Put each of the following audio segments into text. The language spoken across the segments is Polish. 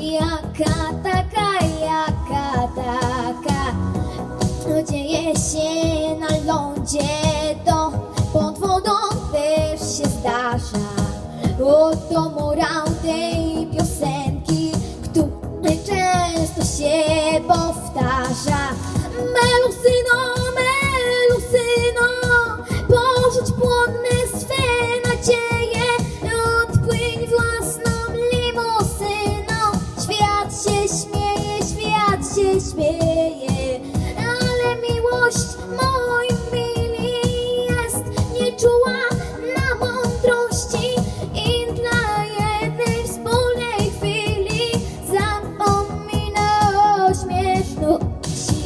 jaka taka, jaka taka. Dzieje się na lądzie, to pod wodą też się zdarza. Oto morał tej piosenki, który często się nước chi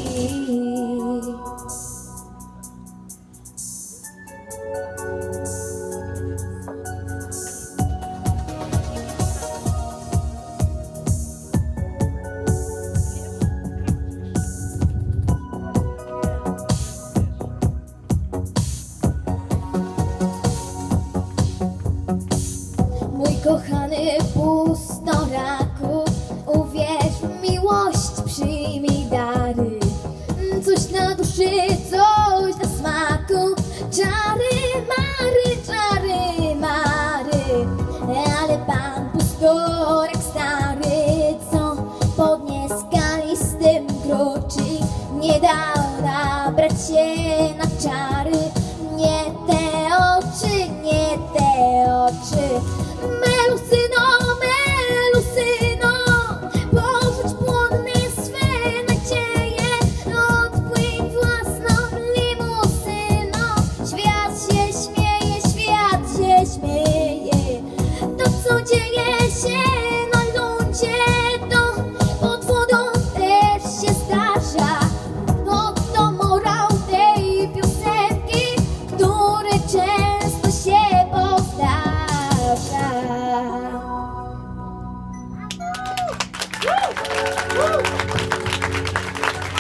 coś na smaku. Czary, mary, czary, mary. Ale pan pustorek stary Co pod nieskalistym kroczy Nie dał nabrać się na czary. Trên